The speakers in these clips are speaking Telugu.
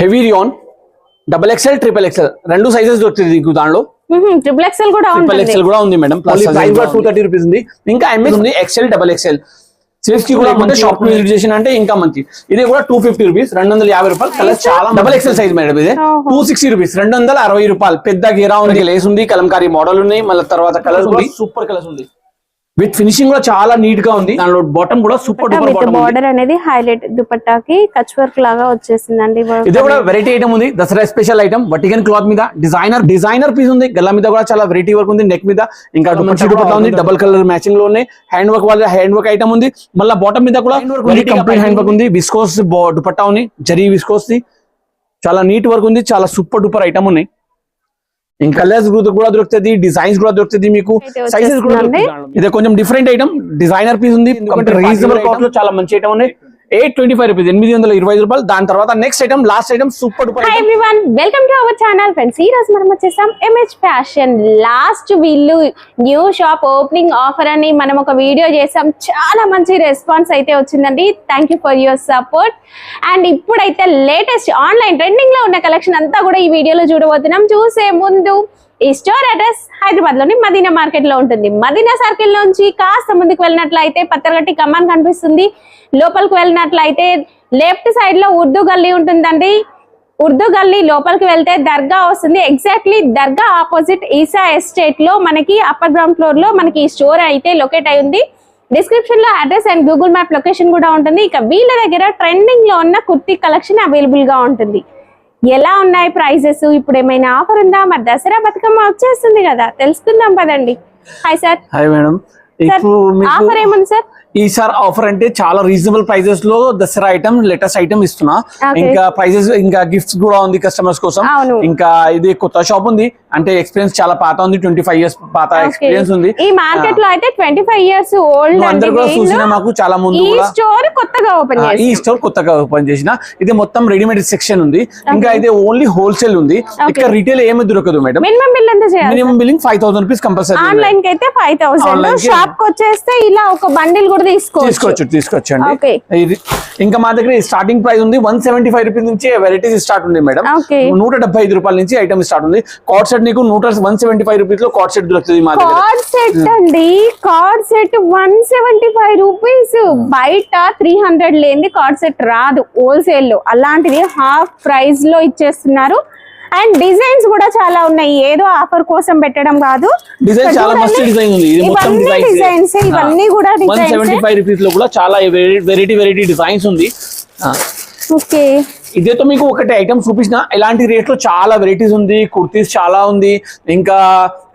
Heavy rayon double XL triple XL రెండు సైజెస్ దొరుకుతుంది మీకు దానిలో. ట్రిపుల్ ఎక్సెల్ కూడా ట్రిపుల్ ఎక్స్ఎల్ కూడా ఉంది మేడం ప్లస్ ప్రైస్ కూడా టూ థర్టీ రూపీస్ ఉంది. ఇంకా ఎంఎస్ ఉంది ఎక్స్ఎల్ డబల్ ఎక్స్ఎల్ సిల్క్స్కి కూడా మంచి షాప్ విజిట్ చేసిన అంటే ఇంకా మంచి. ఇది కూడా టూ ఫిఫ్టీ రూపీస్ రెండు వందల యాభై రూపాయలు. కలర్ చాలా డబల్ ఎక్స్ఎల్ సైజ్ మేడం ఇది. టూ సిక్స్టీ రూపీస్ రెండు వందల అరవై రూపాయలు. పెద్ద గీరా ఉంది లేస్ ఉంది కలంకారీ మోడల్ ఉన్నాయి. మళ్ళీ తర్వాత కలర్స్ ఉంది. సూపర్ కలర్స్ ఉంది. విత్ ఫినిషింగ్ కూడా చాలా నీట్గా ఉంది. దానిలో బాటమ్ కూడా సూపర్ డూపర్ బార్డర్ అనేది హైలైట్ దుపట్టాకి కచ్ వర్క్ లాగా వచ్చేసిందండి ఇది కూడా. వెరైటీ ఐటమ్ ఉంది. Dasara special item vatican cloth మీద డిజైనర్ డిజైనర్ పీస్ ఉంది. గల్ల మీద కూడా చాలా వెరైటీ వర్క్ ఉంది. నెక్ మీద ఇంకా మంచి దుపట్టా ఉంది. డబల్ కలర్ మ్యాచింగ్లో ఉన్నాయి. హ్యాండ్ వర్క్ వాళ్ళ హ్యాండ్ వర్క్ ఐటమ్ ఉంది. మళ్ళీ బాటమ్ మీద కూడా కంప్లీట్ హ్యాండ్ వర్క్ ఉంది. విస్కోస్ దుపట్టా ఉంది. జరీ విస్కోస్ చాలా నీట్ వర్క్ ఉంది. చాలా సూపర్ డూపర్ ఐటమ్ ఉన్నాయి. ఇంకా కలర్స్ కూడా దొరుకుతుంది డిజైన్స్ కూడా దొరుకుతుంది మీకు సైజెస్ కూడా. ఇది కొంచెం డిఫరెంట్ ఐటమ్ డిజైనర్ పీస్ ఉంది రీజనబుల్ కాస్ట్లో చాలా మంచి ఐటమ్ ఉంది ఎయిట్ ట్వంటీ ఫైవ్ రూపీస్ ఎనిమిది వందల ఇరవై రూపాయలు. దాని తర్వాత next item last item super duper everyone welcome to our channel friends ఈ రోజు మనం వచ్చేసాం ఎంహెచ్ ఫ్యాషన్ లాస్ట్ వీళ్ళు న్యూ షాప్ ఓపెనింగ్ ఆఫర్ అని మనం ఒక వీడియో చేసాం. చాలా మంచి రెస్పాన్స్ అయితే వచ్చిందండి. Thank for your support and ఇప్పుడైతే లేటెస్ట్ ఆన్లైన్ ట్రెండింగ్లో ఉన్న కలెక్షన్ అంతా కూడా ఈ వీడియోలో చూడబోతున్నాం. చూసే ముందు ఈ స్టోర్ అడ్రస్ హైదరాబాద్లోని మదీనా మార్కెట్లో ఉంటుంది. మదీనా సర్కిల్ నుంచి కాస్త ముందుకు వెళ్ళినట్లయితే పత్తరగట్టి కమాన్ కనిపిస్తుంది. లోపలికి వెళ్ళినట్లయితే లెఫ్ట్ సైడ్లో ఉర్దూ గల్లీ ఉంటుందండి. ఉర్దూ గల్లీ లోపలికి వెళ్తే దర్గా వస్తుంది. ఎగ్జాక్ట్లీ దర్గా ఆపోజిట్ ఈసా ఎస్టేట్లో మనకి అప్పర్ గ్రౌండ్ ఫ్లోర్లో మనకి ఈ స్టోర్ అయితే లొకేట్ అయి ఉంది. డిస్క్రిప్షన్లో address and Google map location కూడా ఉంటుంది. ఇక వీళ్ళ దగ్గర ట్రెండింగ్లో ఉన్న కుర్తీ కలెక్షన్ అవైలబుల్గా ఉంటుంది. ఎలా ఉన్నాయి ప్రైజెస్ ఇప్పుడు ఏమైనా ఆఫర్ ఉందా? మరి దసరా బతుకమ్మ వచ్చేస్తుంది కదా. తెలుసుకుందాం పదండి. హాయ్ సార్ హాయ్ మేడం ఇప్పుడు మీకు ఆఫర్ ఏముంది సార్ ఈసారి ఆఫర్ అంటే చాలా రీజనబుల్ ప్రైజెస్లో దసరా ఐటమ్ లేటెస్ట్ ఐటమ్ ఇస్తున్నా. ఇంకా ప్రైజెస్ ఇంకా గిఫ్ట్స్ కూడా ఉంది కస్టమర్స్ కోసం. ఇంకా ఇది కొత్త షాప్ ఉంది. అంటే ఎక్స్పీరియన్స్ చాలా పాత ఉంది. ట్వంటీ ఫైవ్ ఇయర్స్ పాత. ఎక్స్పీరియన్స్ ఉంది. ఈ మార్కెట్లో అయితే ట్వంటీ ఫైవ్ ఇయర్స్ ఓల్డ్ అందరు కూడా చూసినా మాకు చాలా ముందు ఈ స్టోర్ కొత్తగా ఓపెన్ ఈ స్టోర్ కొత్తగా ఓపెన్ చేసిన. ఇది మొత్తం రెడీమేడ్ సెక్షన్ ఉంది. ఇంకా ఇది ఓన్లీ హోల్సేల్ ఉంది. ఇక్కడ రీటైల్ ఏమి దొరకదు మేడం మినిమం బిల్ ఎంత minimum billing five thousand rupees compulsory online అయితే ఫైవ్ థౌసండ్ షాప్ వచ్చేస్తే ఇలా ఒక బండిల్ కూడా తీసుకోవచ్చు. తీసుకోవచ్చు. ఇది ఇంకా మా దగ్గర స్టార్టింగ్ ప్రైస్ ఉంది. వన్ సెవెంటీ ఫైవ్ రూపీస్ నుంచి వెరైటీస్ స్టార్ట్ ఉంది మేడం. నూట డెబ్బై ఐదు రూపాయల నుంచి ఐటమ్ స్టార్ట్ ఉంది. కార్డ్ సెట్ నీకు నూట వన్ సెవెంటీ ఫైవ్ రూపీస్లో కార్డ్ సెట్ దొరుకుతుంది మా దగ్గర. కార్డ్ సెట్ అండి. Card set one seventy five rupees బయట త్రీ హండ్రెడ్ లేనిది కార్డ్ సెట్ రాదు. హోల్సేల్లో. అలాంటిది హాఫ్ ప్రైస్లో ఇచ్చేస్తున్నారు. అండ్ డిజైన్స్ కూడా చాలా ఉన్నాయి. ఏదో ఆఫర్ కోసం పెట్టడం కాదు. డిజైన్ చాలా మస్తు. డిజైన్ ఉంది. ఇది మొత్తం డిజైన్స్ ఇవన్నీ కూడా డిజైన్స్ రూపీస్లో కూడా చాలా వెరైటీ వెరైటీ డిజైన్స్ ఉంది. ఓకే. ఇదేతో మీకు ఒకటి ఐటమ్ చూపించిన. ఇలాంటి రేట్లో చాలా వెరైటీస్ ఉంది. కుర్తీస్ చాలా ఉంది. ఇంకా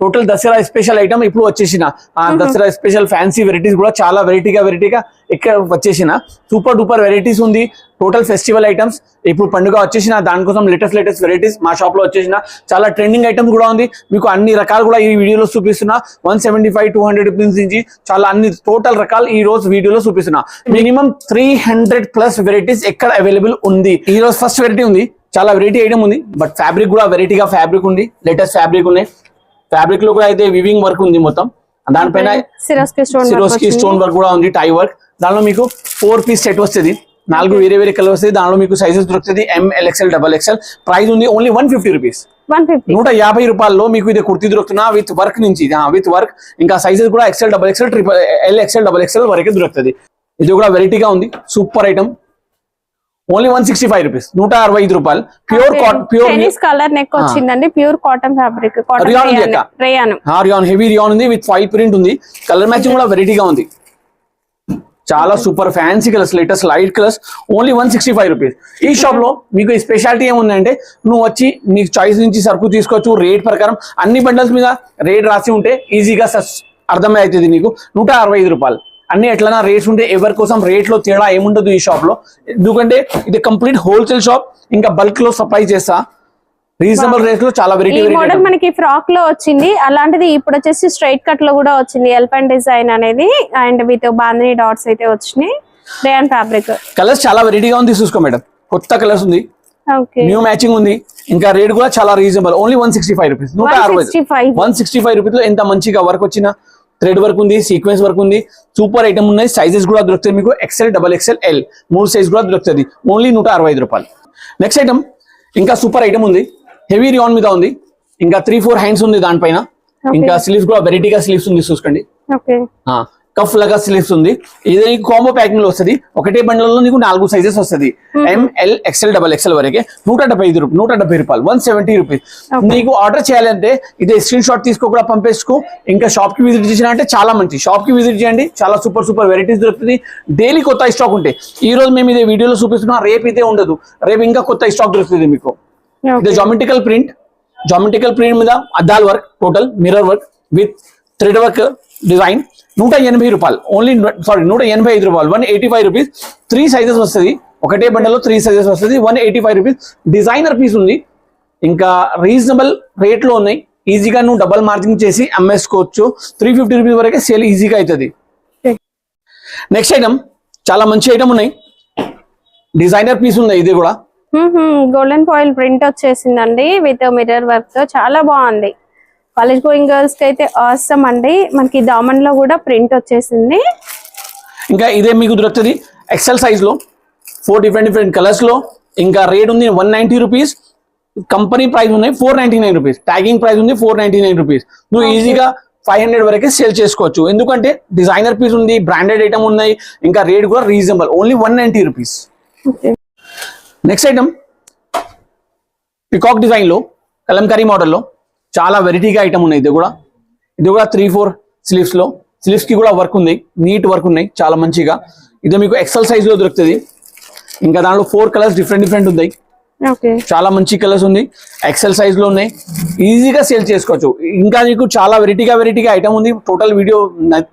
టోటల్ దసరా స్పెషల్ ఐటమ్ ఇప్పుడు వచ్చేసిన. ఆ దసరా స్పెషల్ ఫ్యాన్సీ వెరైటీస్ కూడా చాలా వెరైటీగా వెరైటీగా ఇక్కడ వచ్చేసిన. సూపర్ డూపర్ వెరైటీస్ ఉంది. Total festival items. ఇప్పుడు పండుగ వచ్చేసిన దానికోసం లేటెస్ట్ లేటెస్ట్ వెరైటీస్ మా షాప్లో వచ్చేసిన. చాలా ట్రెండింగ్ ఐటమ్ కూడా ఉంది. మీకు అన్ని రకాలు కూడా ఈ వీడియోలో చూపిస్తున్నా. One seventy five two hundred rupees నుంచి చాలా అన్ని టోటల్ రకాలు ఈ రోజు వీడియోలో చూపిస్తున్నా. Minimum three hundred plus varieties ఎక్కడ అవైలబుల్ ఉంది. ఈ రోజు ఫస్ట్ వెరైటీ ఉంది. చాలా వెరైటీ ఐటమ్ ఉంది. బట్ ఫ్యాబ్రిక్ కూడా వెరైటీగా ఫ్యాబ్రిక్ ఉంది. లేటెస్ట్ ఫ్యాబ్రిక్ ఉన్నాయి. ఫ్యాబ్రిక్లో కూడా అయితే వివింగ్ వర్క్ ఉంది మొత్తం. దానిపైన సిరోస్కి స్టోన్ వర్క్ కూడా ఉంది టై వర్క్ దానిలో మీకు ఫోర్ పీస్ సెట్ వస్తుంది. నాలుగు వేరే వేరే కలర్ వస్తుంది. దానిలో మీకు సైజెస్ దొరుకుతుంది M L XL double XL price ఉంది ఓన్లీ వన్ ఫిఫ్టీ రూపీస్ నూట యాభై రూపాయల్లో మీకు ఇది కుర్తీ దొరుకుతున్నా విత్ వర్క్ నుంచి. విత్ వర్క్ ఇంకా సైజెస్ కూడా XL double XL triple L XL double XL వరకే దొరుకుతుంది. ఇది కూడా వెరైటీగా ఉంది. Super item only one sixty five rupees. నూట అరవై ఐదు రూపాయలు. Pure cotton pure colour neck వచ్చిందండి. Pure cotton fabric. Rayon heavy rayon ఉంది విత్ ఫైవ్ ప్రింట్ ఉంది. కలర్ మ్యాచింగ్ కూడా వెరైటీగా ఉంది. చాలా super fancy colours latest light colours only one sixty five rupees ఈ షాప్లో మీకు ఈ స్పెషాలిటీ ఏముందంటే నువ్వు వచ్చి నీకు చాయిస్ నుంచి సరుకు తీసుకోవచ్చు రేట్ ప్రకారం అన్ని బండల్స్ మీద రేట్ రాసి ఉంటే ఈజీగా అర్థమై అవుతుంది నీకు. నూట అరవై ఐదు రూపాయలు. అన్ని ఎట్లనా రేట్స్ ఉంటే ఎవరి కోసం రేట్లో తేడా ఏముండదు ఈ షాప్లో. ఎందుకంటే ఇది కంప్లీట్ హోల్సేల్ షాప్ ఇంకా బల్క్లో సప్లై చేస్తా. రీజనబుల్ రేట్లో చాలా వెరైటీ మోడల్ మనకి ఫ్రాక్లో వచ్చింది. అలాంటిది ఇప్పుడు వచ్చేసి స్ట్రైట్ కట్లో కూడా వచ్చింది. ఎల్ఫెంట్ డిజైన్ అనేది అండ్ విత్ బాంధనీ డాట్స్ అయితే వచ్చినాయి. రేయన్ ఫ్యాబ్రిక్ కలర్స్ చాలా వెరైటీగా ఉంది చూసుకో మేడం కొత్త కలర్స్ ఉంది. న్యూ మ్యాచింగ్ ఉంది. ఇంకా రేట్ కూడా చాలా reasonable only one sixty five rupees నూట అరవై. 165. వన్ సిక్స్టీ ఫైవ్ రూపీస్లో ఎంత మంచిగా వర్క్ వచ్చిన థ్రెడ్ వర్క్ ఉంది సీక్వెన్స్ వర్క్ ఉంది. సూపర్ ఐటమ్ ఉన్నాయి సైజెస్ కూడా దొరుకుతాయి మీకు. ఎక్సెల్ డబల్ ఎక్సెల్ ఎల్ మూడు సైజ్ కూడా దొరుకుతుంది ఓన్లీ నూట అరవై ఐదు రూపాయలు. నెక్స్ట్ ఐటమ్ ఇంకా సూపర్ ఐటమ్ ఉంది. హెవీ రియాన్ మీద ఉంది. ఇంకా త్రీ ఫోర్ హ్యాండ్స్ ఉంది దానిపైన. ఇంకా స్లీవ్స్ కూడా వెరైటీగా స్లీవ్స్ ఉంది చూసుకోండి. కఫ్ లాగా స్లీవ్స్ ఉంది. ఇది నీకు కాంబో ప్యాకింగ్లో వస్తుంది. ఒకటే బండల్లో నీకు నాలుగు సైజెస్ వస్తుంది. ఎంఎల్ ఎక్స్ఎల్ డబల్ ఎక్స్ఎల్ వరకే నూట డెబ్బై ఐదు రూపాయలు నూట డెబ్బై రూపాయలు. వన్ సెవెంటీ రూపీస్ నీకు ఆర్డర్ చేయాలంటే ఇది స్క్రీన్ షాట్ తీసుకో కూడా పంపేసుకో. ఇంకా షాప్కి విజిట్ చేసిన అంటే చాలా మంచి షాప్కి విజిట్ చేయండి. చాలా సూపర్ సూపర్ వెరైటీస్ దొరుకుతుంది. డైలీ కొత్త స్టాక్ ఉంటాయి ఈ రోజు మేము ఇదే వీడియోలో చూపిస్తున్నాం. రేపు ఇదే ఉండదు. రేపు ఇంకా కొత్త స్టాక్ దొరుకుతుంది మీకు. ఇది జామెట్రికల్ ప్రింట్ జామెట్రికల్ ప్రింట్ మీద అద్దాల్ work total mirror work with thread work design నూట ఎనభై రూపాయలు. ఓన్లీ సారీ నూట ఎనభై ఐదు రూపాయలు. One eighty five rupees three sizes వస్తుంది. ఒకటే బండలో త్రీ సైజెస్ వస్తుంది. One eighty five rupees designer piece ఉంది. ఇంకా రీజనబుల్ రేట్లో ఉన్నాయి. ఈజీగా నువ్వు డబల్ మార్జింగ్ చేసి అమ్మేసుకోవచ్చు. త్రీ ఫిఫ్టీ రూపీస్ వరకే సేల్ ఈజీగా అవుతుంది నెక్స్ట్ ఐటమ్ చాలా మంచి ఐటమ్ ఉన్నాయి. డిజైనర్ పీస్ ఉంది ఇది కూడా. గోల్డెన్ ఫాయిల్ ప్రింట్ వచ్చేసిందండి. విత్ మిర్రర్ వర్క్తో. చాలా బాగుంది. కాలేజ్ గోయింగ్ గర్ల్స్కి అయితే అవసరం అండి. మనకి దామన్లో కూడా ప్రింట్ వచ్చేసింది. ఇంకా ఇదే మీకు దొరుకుతుంది ఎక్సెల్ సైజ్లో ఫోర్ డిఫరెంట్ డిఫరెంట్ కలర్స్లో. ఇంకా రేట్ ఉంది one ninety rupees company price ఉన్నాయి four ninety nine rupees tagging price ఉంది ఫోర్ నైన్టీ నైన్ రూపీస్ నువ్వు ఈజీగా ఫైవ్ హండ్రెడ్ వరకే సేల్ చేసుకోవచ్చు. ఎందుకంటే డిజైనర్ పీస్ ఉంది బ్రాండెడ్ ఐటమ్ ఉన్నాయి. ఇంకా రేట్ కూడా reasonable only one ninety rupees next item peacock డిజైన్లో కలంకారీ మోడల్లో. చాలా వెరైటీగా ఐటమ్ ఉన్నాయి. ఇది కూడా ఇది కూడా త్రీ ఫోర్ స్లీవ్స్లో. స్లీవ్స్కి కూడా వర్క్ ఉంది. నీట్ వర్క్ ఉన్నాయి. చాలా మంచిగా. ఇది మీకు ఎక్సెల్ సైజ్లో దొరుకుతుంది. ఇంకా దాంట్లో ఫోర్ కలర్స్ డిఫరెంట్ డిఫరెంట్ ఉన్నాయి. చాలా మంచి కలర్స్ ఉంది. ఎక్సెల్ సైజ్లో ఉన్నాయి. ఈజీగా సేల్ చేసుకోవచ్చు. ఇంకా నీకు చాలా వెరైటీగా వెరైటీగా ఐటమ్ ఉంది. టోటల్ వీడియో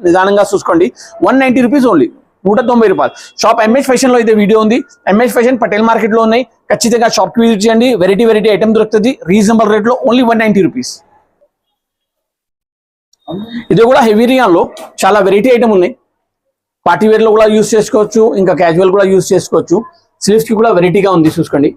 నిదానంగా చూసుకోండి. వన్ నైన్టీ రూపీస్ ఓన్లీ నూట తొంభై రూపాయలు. షాప్ ఎంఎస్ ఫ్యాషన్లో అయితే వీడియో ఉంది. ఎంఎస్ ఫ్యాషన్ పటేల్ మార్కెట్లో ఉన్నాయి. ఖచ్చితంగా షాప్కి విజిట్ చేయండి. వెరైటీ వెరైటీ ఐటమ్ దొరుకుతుంది. రీజనబుల్ రేట్లో ఓన్లీ వన్ నైన్టీ రూపీస్ ఇది కూడా హెవీ రియాన్లో చాలా వెరైటీ ఐటమ్ ఉన్నాయి. పార్టీ వేర్లో కూడా యూస్ చేసుకోవచ్చు. ఇంకా క్యాజువల్ కూడా యూస్ చేసుకోవచ్చు. స్లీవ్స్కి కూడా వెరైటీగా ఉంది. చూసుకోండి.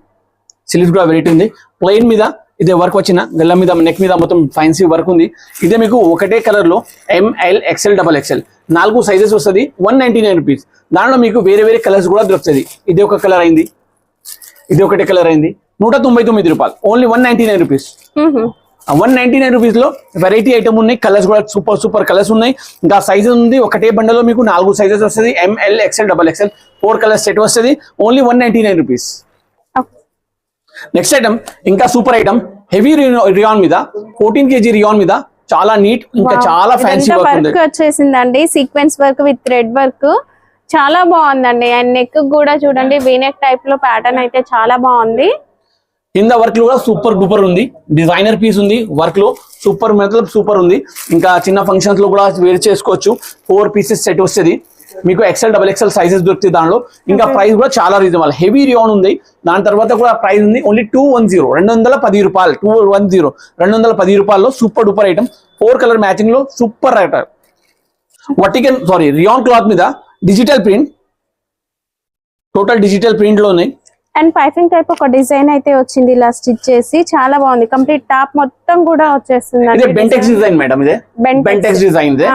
స్లీవ్స్ కూడా వెరైటీ ఉంది. ప్లెయిన్ మీద ఇదే వర్క్ వచ్చిన గల్ల మీద నెక్ మీద మొత్తం ఫైన్సీ వర్క్ ఉంది. ఇదే మీకు ఒకటే కలర్లో M L XL double XL నాలుగు సైజెస్ వస్తుంది వన్ నైన్టీ నైన్ రూపీస్ దాంట్లో మీకు వేరే వేరే కలర్స్ కూడా దొరుకుతుంది ఇది ఒక కలర్ అయింది. ఇది ఒకటే కలర్ అయింది. నూట తొంభై తొమ్మిది రూపాయలు. Only one ninety nine rupees one ninety nine రూపీస్లో వెరైటీ ఐటమ్ ఉన్నాయి కలర్స్ కూడా సూపర్ సూపర్ కలర్స్ ఉన్నాయి. ఇంకా సైజెస్ ఉంది ఒకటే బండలో మీకు నాలుగు సైజెస్ వస్తుంది. M L XL double XL four colours set వస్తుంది. Only one ninety nine rupees next item ఇంకా సూపర్ ఐటమ్ హెవీ రియాన్ మీద ఫోర్టీన్ కేజీ రియాన్ మీద చాలా నీట్ ఇంకా చాలా ఫ్యాన్సీ వర్క్ వచ్చేసిందండి. Sequence work with thread work చాలా బాగుందండి. అండ్ నెక్ కూడా చూడండి వీనెక్ టైప్లో ప్యాటర్న్ అయితే చాలా బాగుంది. కింద వర్క్లో కూడా సూపర్ డూపర్ ఉంది. డిజైనర్ పీస్ ఉంది వర్క్లో సూపర్ మతలబ్ సూపర్ ఉంది. ఇంకా చిన్న ఫంక్షన్స్లో కూడా వేర్ చేసుకోవచ్చు. ఫోర్ పీసెస్ సెట్ వస్తుంది. మీకు ఎక్సెల్ డబల్ ఎక్సెల్ సైజెస్ దొరుకుతాయి దానిలో. ఇంకా ప్రైస్ కూడా చాలా రీజనబుల్ హెవీ రియాన్ ఉంది. దాని తర్వాత కూడా ప్రైస్ ఉంది. ఓన్లీ టూ వన్ జీరో రెండు వందల పది రూపాయలు. టూ వన్ జీరో రెండు వందల పది రూపాయల్లో super duper item four colour మ్యాచింగ్లో super item vertical sorry rayon cloth మీద డిజిటల్ ప్రింట్ టోటల్ డిజిటల్ ప్రింట్లో ఉన్నాయి అండ్ పైపింగ్ టైప్ ఒక డిజైన్ అయితే వచ్చింది. ఇలా స్టిచ్ చేసి చాలా బాగుంది. కంప్లీట్ టాప్ మొత్తం కూడా వచ్చేస్తుంది బెంటెక్స్ డిజైన్ మేడం ఇదే. బెంటెక్స్ డిజైన్ ఇదే.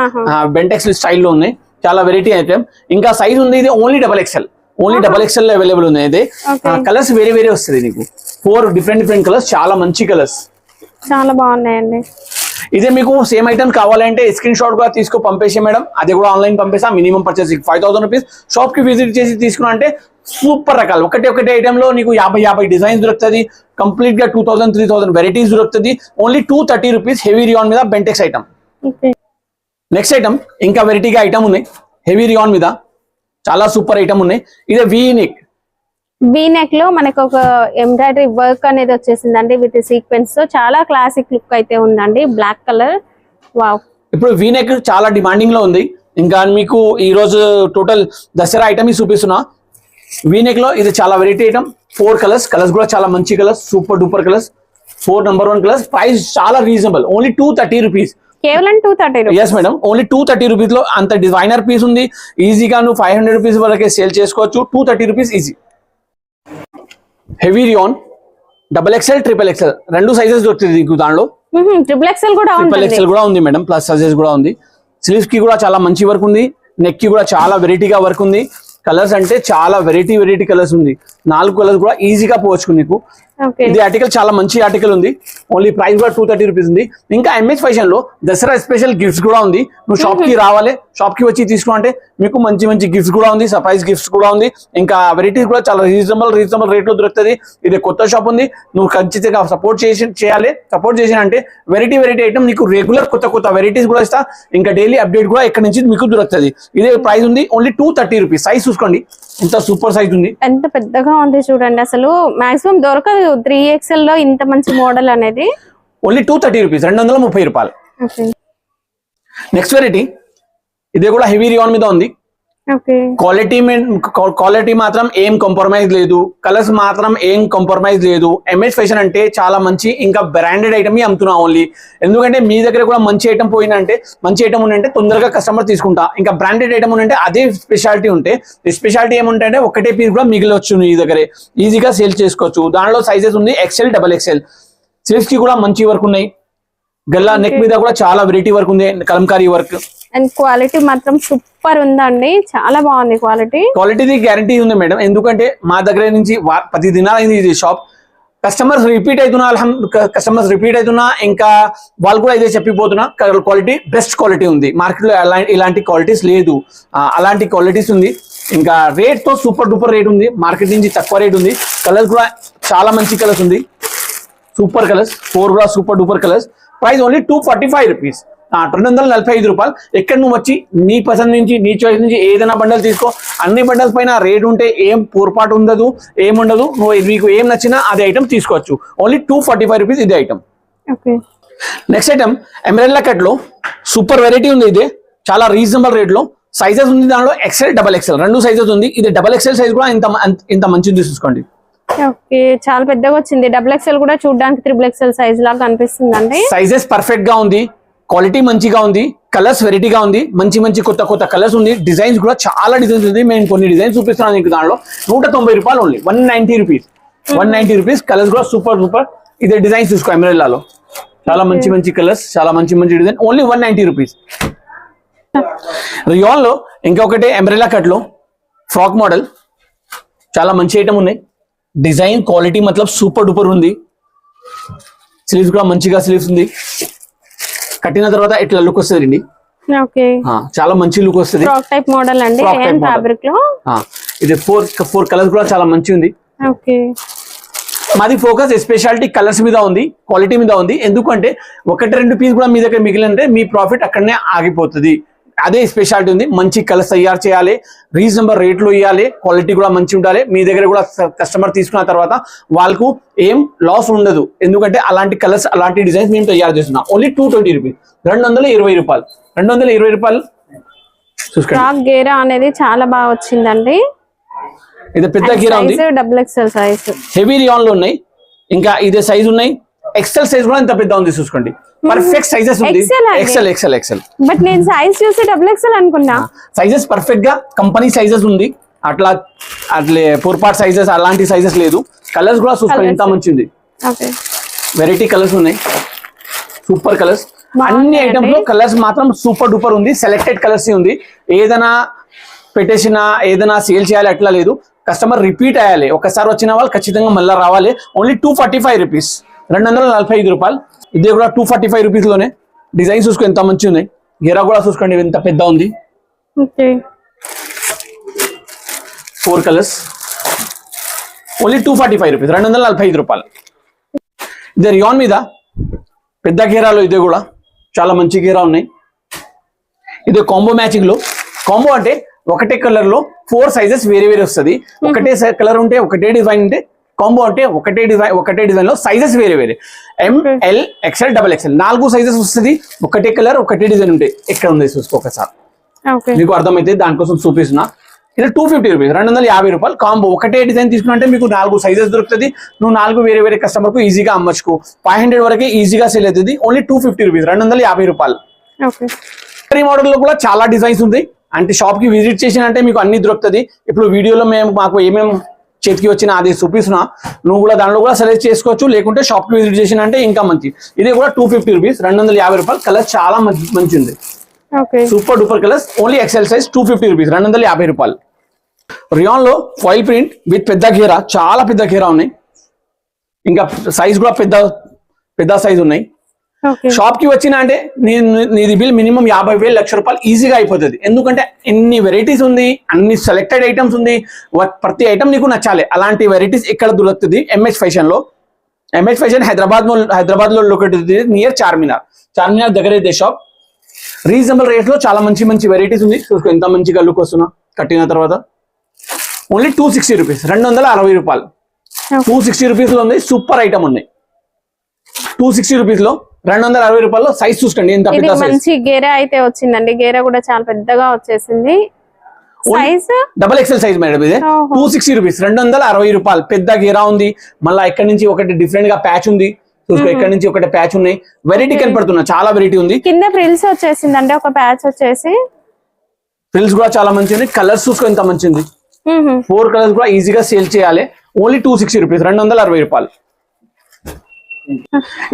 బెంటెక్స్ స్టైల్లో ఉన్నాయి చాలా వెరైటీ ఐటమ్ ఇంకా సైజ్ ఉంది ఇది only double XL only double XL available ఉన్నాయి. ఇది Okay. కలర్స్ వేరే వేరే వస్తుంది నీకు. ఫోర్ డిఫరెంట్ డిఫరెంట్ కలర్స్ చాలా మంచి కలర్స్ చాలా బాగున్నాయండి. ఇదే మీకు సేమ్ ఐటమ్ కావాలంటే స్క్రీన్ షాట్ కూడా తీసుకో పంపేసే మేడం. అది కూడా online పంపేసా minimum purchase five thousand rupees షాప్కి విజిట్ చేసి తీసుకున్నా అంటే సూపర్ రకాలు. ఒకటే ఒకటే ఐటమ్లో నీకు యాభై యాభై డిజైన్స్ దొరుకుతుంది. కంప్లీట్గా two thousand three thousand varieties దొరుకుతుంది. Only two thirty rupees heavy rayon మీద బెంటెక్స్ ఐటమ్ నెక్స్ట్ ఐటమ్ ఇంకా వెరైటీగా ఐటమ్ ఉన్నాయి. హెవీ రియాన్ మీద చాలా సూపర్ ఐటమ్ ఉన్నాయి. ఇదే వీనిక్ వీ నెక్లో మనకు ఒక ఎంబ్రాయిడరీ వర్క్ అనేది వచ్చేసిందండి విత్ సీక్వెన్స్తో చాలా క్లాసిక్ లుక్ అయితే ఉందండి. బ్లాక్ కలర్ వావ్ ఇప్పుడు వీనెక్ చాలా డిమాండింగ్లో ఉంది. ఇంకా మీకు ఈ రోజు టోటల్ దసరా ఐటమ్ చూపిస్తున్నా. వీనెక్లో ఇది చాలా variety item four colours colours కూడా చాలా మంచి colours super duper colours four number one colours price చాలా reasonable only two thirty rupees కేవలం two thirty yes madam only two thirty రూపీస్లో అంత డిజైనర్ పీస్ ఉంది. ఈజీగా నువ్వు ఫైవ్ హండ్రెడ్ రూపీస్ వరకే సేల్ చేసుకోవచ్చు. Two thirty rupees easy heavy rayon double XL triple XL రెండు సైజెస్ దొరుకుతుంది దానిలో. ట్రిపుల్ ఎక్స్ఎల్ కూడా ట్రిపుల్ ఎక్స్ఎల్ కూడా ఉంది మేడం ప్లస్ సైజెస్ కూడా ఉంది. స్లీవ్స్కి కూడా చాలా మంచి వర్క్ ఉంది. నెక్కి కూడా చాలా వెరైటీగా వర్క్ ఉంది. కలర్స్ అంటే చాలా వెరైటీ వెరైటీ కలర్స్ ఉంది. నాలుగు కలర్స్ కూడా ఈజీగా పోవచ్చు నీకు. ఇది ఆర్టికల్ చాలా మంచి ఆర్టికల్ ఉంది. ఓన్లీ ప్రైస్ కూడా టూ థర్టీ రూపీస్ ఉంది. ఇంకా ఎంఎస్ ఫ్యాషన్లో దసరా స్పెషల్ గిఫ్ట్స్ కూడా ఉంది. నువ్వు షాప్కి రావాలి. షాప్కి వచ్చి తీసుకో అంటే మీకు మంచి మంచి గిఫ్ట్స్ కూడా ఉంది. సర్ప్రైజ్ గిఫ్ట్స్ కూడా ఉంది. ఇంకా వెరైటీస్ కూడా చాలా రీజనబుల్ రీజనబుల్ రేట్లో దొరుకుతుంది. ఇది కొత్త షాప్ ఉంది. నువ్వు ఖచ్చితంగా సపోర్ట్ చేసి చేయాలి. సపోర్ట్ చేసిన అంటే వెరైటీ వెరైటీ ఐటమ్ నీకు రెగ్యులర్ కొత్త కొత్త వెరైటీస్ కూడా ఇస్తా. ఇంకా డైలీ అప్డేట్ కూడా ఇక్కడ నుంచి మీకు దొరుకుతుంది. ఇదే ప్రైస్ ఉంది. Only two thirty rupees size చూసుకోండి. ఇంత సూపర్ సైజ్ ఉంది. ఎంత పెద్దగా ఉంది చూడండి. అసలు మాక్సిమం దొరకదు. త్రీ ఎక్స్ఎల్లో ఇంత మంచి మోడల్ అనేది. Only two thirty rupees. రెండు వందల ముప్పై రూపాయలు. Next variety. ఇదే కూడా హెవీ రియాన్ మీద ఉంది. క్వాలిటీ క్వాలిటీ మాత్రం ఏం కాంప్రమైజ్ లేదు. కలర్స్ మాత్రం ఏం కాంప్రమైజ్ లేదు. ఎంఎస్ ఫ్యాషన్ అంటే చాలా మంచి ఇంకా బ్రాండెడ్ ఐటమ్ అమ్ముతున్నా ఓన్లీ ఎందుకంటే మీ దగ్గర కూడా మంచి ఐటమ్ పోయిందంటే మంచి ఐటమ్ ఉందంటే తొందరగా కస్టమర్ తీసుకుంటా. ఇంకా బ్రాండెడ్ ఐటమ్ ఉందంటే అదే స్పెషాలిటీ ఉంటే స్పెషాలిటీ ఏముంటే ఒకటే పీస్ కూడా మిగిలొచ్చు మీ దగ్గరే. ఈజీగా సేల్ చేసుకోవచ్చు. దానిలో సైజెస్ ఉంది ఎక్సెల్ డబల్ ఎక్సెల్ సిల్క్స్కి కూడా మంచి వర్క్ ఉన్నాయి. గల్లా నెక్ మీద కూడా చాలా వెరైటీ వర్క్ ఉంది. కలంకారీ వర్క్ అండ్ క్వాలిటీ మాత్రం సూపర్ ఉందండి. చాలా బాగుంది క్వాలిటీ క్వాలిటీది గ్యారంటీ ఉంది మేడం ఎందుకంటే మా దగ్గర నుంచి వా- పది దినాలైంది ఇది షాప్ కస్టమర్స్ రిపీట్ అవుతున్నా కస్టమర్స్ రిపీట్ అవుతున్నా ఇంకా వాళ్ళు కూడా ఇదే చెప్పిపోతున్నా క్వాలిటీ బెస్ట్ క్వాలిటీ ఉంది. మార్కెట్లో అలా- ఇలాంటి క్వాలిటీస్ లేదు. అలాంటి క్వాలిటీస్ ఉంది. ఇంకా రేట్తో సూపర్ డూపర్ రేట్ ఉంది. మార్కెట్ నుంచి తక్కువ రేట్ ఉంది. కలర్స్ కూడా చాలా మంచి కలర్స్ ఉంది. సూపర్ కలర్స్ ఫోర్ కూడా super duper colours price only two forty five rupees రెండు వందల నలభై ఐదు రూపాయలు. ఎక్కడ నువ్వు వచ్చి? నీ పసంద్ నుంచి నీ చాయిస్ నుంచి ఏదైనా బండల్ తీసుకో. అన్ని బండల్స్ పైన రేట్ ఉంటే ఏం పొరపాటు ఉండదు ఏం ఉండదు. నువ్వు నీకు ఏం నచ్చినా అదే ఐటమ్ తీసుకోవచ్చు. Only two forty five rupees ఇదే ఐటమ్ నెక్స్ట్ ఐటమ్ ఎమరెల్లా కట్లో సూపర్ వెరైటీ ఉంది ఇది. చాలా రీజనబుల్ రేట్లో. సైజెస్ ఉంది దానిలో ఎక్సెల్ డబల్ ఎక్సెల్ రెండు సైజెస్ ఉంది. ఇది డబల్ ఎక్సెల్ సైజ్ కూడా ఇంత ఇంత మంచిది చూసుకోండి. ఓకే చాలా పెద్దగా వచ్చింది. డబుల్ ఎక్స్ఎల్ కూడా చూడడానికి త్రిబుల్ ఎక్స్ఎల్ సైజ్ లాగా కనిపిస్తుందండి. సైజెస్ పర్ఫెక్ట్గా ఉంది. క్వాలిటీ మంచిగా ఉంది కలర్స్ వెరైటీగా ఉంది మంచి మంచి కొత్త కొత్త కలర్స్ ఉంది డిజైన్స్ కూడా చాలా డిజైన్స్ ఉంది. మేము కొన్ని డిజైన్స్ చూపిస్తున్నాను నీకు దానిలో నూట తొంభై రూపాయలు only one ninety rupees one ninety rupees colours కూడా సూపర్ సూపర్ ఇదే డిజైన్స్ చూసుకో ఎమరెల్లాలో చాలా మంచి మంచి కలర్స్ చాలా మంచి మంచి design. Only one ninety rupees రియాన్లో ఇంకొకటి ఎంబ్రెల్లా కట్లో ఫ్రాక్ మోడల్. చాలా మంచి ఐటమ్ ఉన్నాయి డిజైన్ క్వాలిటీ మతలబ్ సూపర్ డూపర్ ఉంది. స్లీవ్స్ కూడా మంచిగా స్లీవ్స్ ఉంది. కట్టిన తర్వాత ఇట్లా లుక్ వస్తుంది చాలా మంచి లుక్ వస్తుంది. టైప్ మోడల్ అండి. ఫ్యాబ్రిక్లో? ఇది ఫోర్ ఫోర్ కలర్స్ కూడా చాలా మంచి ఉంది. మాది ఫోకస్ స్పెషాలిటీ కలర్స్ మీద ఉంది క్వాలిటీ మీద ఉంది. ఎందుకంటే ఒకటి రెండు పీస్ కూడా మీ దగ్గర మిగిలినంటే మీ ప్రాఫిట్ అక్కడనే ఆగిపోతుంది. అదే స్పెషాలిటీ ఉంది. మంచి కలర్స్ తయారు చేయాలి. రీజనబుల్ రేట్లో ఇవ్వాలి క్వాలిటీ కూడా మంచి ఉండాలి. మీ దగ్గర కూడా కస్టమర్ తీసుకున్న తర్వాత వాళ్ళకు ఏం లాస్ ఉండదు. ఎందుకంటే అలాంటి కలర్స్ అలాంటి డిజైన్స్ మేము తయారు చేస్తున్నాం. ఓన్లీ టూ ట్వంటీ రూపీస్ రెండు వందల ఇరవై రూపాయలు. రెండు వందల ఇరవై రూపాయలు చూసుకోండి. గేరా అనేది చాలా బాగా వచ్చిందండి. ఇది పెద్ద గీరా ఉంది. డబుల్ ఎక్స్ఎల్ సైజ్ హెవీ రియాన్లో ఉన్నాయి. ఇంకా ఇదే సైజ్ ఉన్నాయి. ఎక్సెల్ సైజ్ కూడా ఇంత పెద్ద ఉంది చూసుకోండి. పర్ఫెక్ట్ సైజెస్ ఉంది. ఎక్సెల్ ఎక్సెల్ ఎక్సెల్ బట్ నేను సైజ్ చూసి డబుల్ ఎక్స్ఎల్ అనుకున్నా. సైజెస్ పర్ఫెక్ట్గా కంపెనీ సైజెస్ ఉంది. అట్లా అట్లే పొరపాటు సైజెస్ అలాంటి సైజెస్ లేదు. కలర్స్ కూడా చూసుకోండి ఎంత Colours. మంచి ఉంది ఓకే వెరైటీ కలర్స్ ఉన్నాయి సూపర్ కలర్స్ అన్ని. ఐటమ్స్లో కలర్స్ మాత్రం సూపర్ డూపర్ ఉంది. సెలెక్టెడ్ కలర్స్ ఉంది. ఏదైనా పెట్టేసిన ఏదైనా సేల్ చేయాలి అట్లా లేదు. కస్టమర్ రిపీట్ అయ్యాలి. ఒకసారి వచ్చిన వాళ్ళు ఖచ్చితంగా మళ్ళీ రావాలి. Only two forty five rupees రెండు వందల నలభై ఐదు రూపాయలు. ఇది కూడా టూ ఫార్టీ ఫైవ్ రూపీస్లోనే డిజైన్ చూసుకో ఎంత మంచి ఉన్నాయి గెరా కూడా చూసుకోండి ఎంత పెద్ద ఉంది. Four colours only two forty five rupees రెండు వందల నలభై ఐదు రూపాయలు. ఇది రియాన్ మీద. పెద్ద గేరాలు ఇదే కూడా. చాలా మంచి గేరా ఉన్నాయి. ఇది కాంబో మ్యాచింగ్లో. కాంబో అంటే ఒకటే కలర్లో ఫోర్ సైజెస్ వేరే వేరే వస్తుంది. ఒకటే కలర్ ఉంటే ఒకటే డిజైన్ ఉంటే కాంబో అంటే ఒకటే డిజైన్ ఒకటే డిజైన్లో సైజెస్ వేరే వేరే. M L XL double XL నాలుగు సైజెస్ వస్తుంది. ఒకటే కలర్ ఒకటే డిజైన్ ఉంటాయి ఎక్కడ ఉంది చూసుకో ఒకసారి. ఓకే మీకు అర్థమైతే దానికోసం చూపిస్తున్నా. ఇది టూ ఫిఫ్టీ రూపీస్ రెండు వందల యాభై రూపాయలు కాంబో ఒకటే డిజైన్ తీసుకున్నట్టే మీకు నాలుగు సైజెస్ దొరుకుతుంది. నువ్వు నాలుగు వేరే వేరే కస్టమర్కు ఈజీగా అమ్మచ్చుకో. ఫైవ్ హండ్రెడ్ వరకే ఈజీగా సేల్ అవుతుంది. ఓన్లీ టూ ఫిఫ్టీ రూపీస్ రెండు వందల యాభై రూపాయలు. ఈ మోడల్లో కూడా చాలా డిజైన్స్ ఉంది. అంటే షాప్కి విజిట్ చేసిన అంటే మీకు అన్ని దొరుకుతుంది. ఇప్పుడు వీడియోలో మేము మాకు ఏమేమి చేతికి వచ్చిన అది చూపిస్తున్నా నువ్వు కూడా దానిలో కూడా సెలెక్ట్ చేసుకోవచ్చు లేకుంటే షాప్కి విజిట్ చేసిన అంటే ఇంకా మంచి ఇది కూడా టూ ఫిఫ్టీ రూపీస్ రెండు వందల యాభై రూపాయలు. కలర్ చాలా మంచి ఉంది super duper colours only XL size two fifty rupees రెండు వందల యాభై రూపాయలు. రియాన్లో ఫాయిల్ ప్రింట్ విత్ పెద్ద గేరా చాలా పెద్ద గేరా ఉన్నాయి. ఇంకా సైజ్ కూడా పెద్ద పెద్ద సైజ్ ఉన్నాయి. షాప్కి వచ్చినా అంటే నీ- నీది బిల్ మినిమం యాభై వేలు లక్ష రూపాయలు ఈజీగా అయిపోతుంది. ఎందుకంటే ఎన్ని వెరైటీస్ ఉంది అన్ని సెలెక్టెడ్ ఐటమ్స్ ఉంది ప్రతి ఐటమ్ నీకు నచ్చాలి. అలాంటి వెరైటీస్ ఇక్కడ దొరుకుతుంది? ఎంహెచ్ ఫ్యాషన్లో. ఎంహెచ్ ఫ్యాషన్ హైదరాబాద్ హైదరాబాద్లో లొకేట్ నియర్ చార్మినార్ చార్మినార్ దగ్గర అయితే షాప్ రీజనబుల్ రేట్లో చాలా మంచి మంచి వెరైటీస్ ఉంది. చూసుకో ఎంత మంచిగా లుక్ వస్తున్నా. కట్టిన తర్వాత. ఓన్లీ టూ సిక్స్టీ రూపీస్ రెండు వందల అరవై రూపాయలు. టూ సిక్స్టీ రూపీస్లో ఉంది సూపర్ ఐటమ్ ఉంది. టూ సిక్స్టీ రూపీస్లో రెండు వందల అరవై రూపాయలు సైజ్ చూసుకోండి ఎంత ఇది పెద్ద మంచి గేర అయితే వచ్చిందండి. గేర కూడా చాలా పెద్దగా వచ్చేసింది. డబల్ ఎక్సెల్ సైజ్ మేడం ఇది. టూ సిక్స్టీ రూపీస్ రెండు వందల అరవై రూపాయలు. పెద్ద గీరా ఉంది. మళ్ళీ ఇక్కడ నుంచి ఒకటి డిఫరెంట్గా ప్యాచ్ ఉంది. చూసుకో ఇక్కడ నుంచి ఒకటి ప్యాచ్ ఉన్నాయి. వెరైటీ కనపడుతున్నా చాలా వెరైటీ ఉంది. కింద ఫ్రిల్స్ వచ్చేసిందండి ఒక ప్యాచ్ వచ్చేసి. ఫ్రిల్స్ కూడా చాలా మంచి ఉంది కలర్స్ చూసుకో ఎంత మంచి ఉంది మ్మ్హ. ఫోర్ కలర్స్ కూడా ఈజీగా సేల్ చేయాలి. ఓన్లీ టూ సిక్స్టీ రూపీస్ రెండు వందల అరవై రూపాయలు.